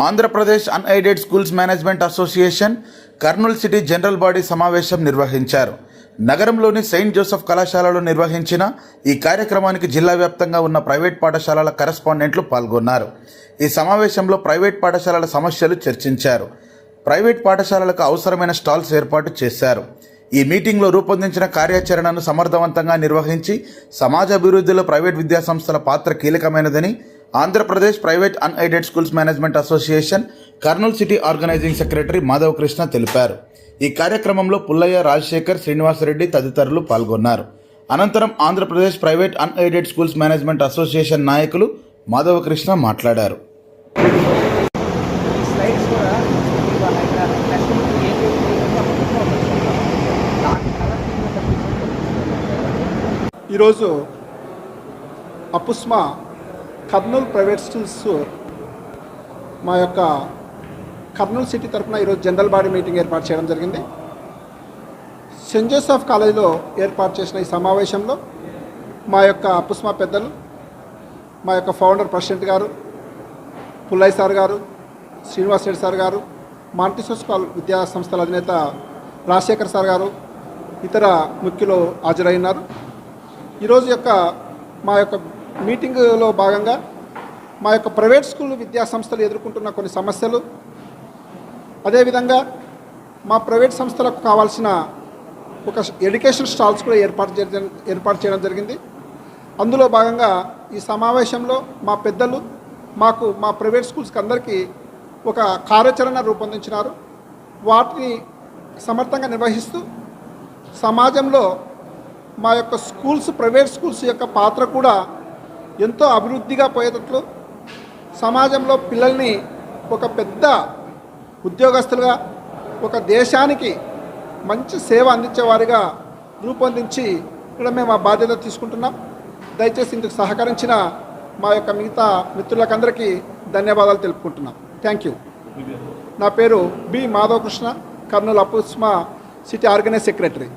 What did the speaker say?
Andhra Pradesh unaided schools management association Kurnool city general body సమావేశం నిర్వహించారు. నగరంలోని Saint Joseph కళాశాలలో నిర్వహించిన ఈ కార్యక్రమానికి జిల్లా వ్యాప్తంగా ఉన్న ప్రైవేట్ పాఠశాలల కరెస్పాండెంట్లు పాల్గొన్నారు. ఈ సమావేశంలో ప్రైవేట్ పాఠశాలల సమస్యలు చర్చించారు. ప్రైవేట్ పాఠశాలలకు అవసరమైన స్టాల్స్ ఏర్పాటు చేశారు. ఈ మీటింగ్లో రూపొందించిన కార్యాచరణను సమర్థవంతంగా నిర్వహించి సమాజ అభివృద్ధిలో ప్రైవేట్ విద్యాసంస్థల పాత్ర కీలకమైనదని Andhra Pradesh private unaided schools management association Kurnool city organising secretary Madhav Krishna తెలిపారు. ఈ కార్యక్రమంలో పుల్లయ్య రాజశేఖర్ శ్రీనివాసరెడ్డి తదితరులు పాల్గొన్నారు. అనంతరం Andhra Pradesh private unaided schools management association నాయకులు మాధవ కృష్ణ మాట్లాడారు. ఈరోజు అపుస్మా కర్నూలు ప్రైవేట్ స్కూల్స్ మా యొక్క కర్నూలు సిటీ తరఫున ఈరోజు జనరల్ బాడీ మీటింగ్ ఏర్పాటు చేయడం జరిగింది. సెంట్ జోసెఫ్ కాలేజీలో ఏర్పాటు చేసిన ఈ సమావేశంలో మా యొక్క పుష్మ పెద్దలు మా యొక్క ఫౌండర్ ప్రెసిడెంట్ గారు పుల్లయ్య సార్ గారు శ్రీనివాస్ రెడ్డి సార్ గారు మాంటిసోస్ విద్యా సంస్థల అధినేత రాజశేఖర్ సార్ గారు ఇతర ముఖ్యులు హాజరైనారు ఈరోజు యొక్క మా యొక్క మీటింగ్లో భాగంగా మా యొక్క ప్రైవేట్ స్కూల్ విద్యా సంస్థలు ఎదుర్కొంటున్న కొన్ని సమస్యలు. అదేవిధంగా మా ప్రైవేట్ సంస్థలకు కావాల్సిన ఒక ఎడ్యుకేషన్ స్టాల్స్ కూడా ఏర్పాటు చేయడం ఏర్పాటు చేయడం జరిగింది. అందులో భాగంగా ఈ సమావేశంలో మా పెద్దలు మాకు మా ప్రైవేట్ స్కూల్స్కి అందరికీ ఒక కార్యాచరణ రూపొందించినారు. వాటిని సమర్థంగా నిర్వహిస్తూ సమాజంలో మా యొక్క స్కూల్స్ ప్రైవేట్ స్కూల్స్ యొక్క పాత్ర కూడా ఎంతో అభివృద్ధిగా పోయేటట్లు సమాజంలో పిల్లల్ని ఒక పెద్ద ఉద్యోగస్తులుగా ఒక దేశానికి మంచి సేవ అందించేవారిగా రూపొందించి ఇక్కడ మేము ఆ బాధ్యత తీసుకుంటున్నాం. దయచేసి ఇందుకు సహకరించిన మా యొక్క మిగతా మిత్రులకందరికీ ధన్యవాదాలు తెలుపుకుంటున్నాం. థ్యాంక్ యూ నా పేరు B Madhavakrishna Kurnool APUSMA city organise secretary.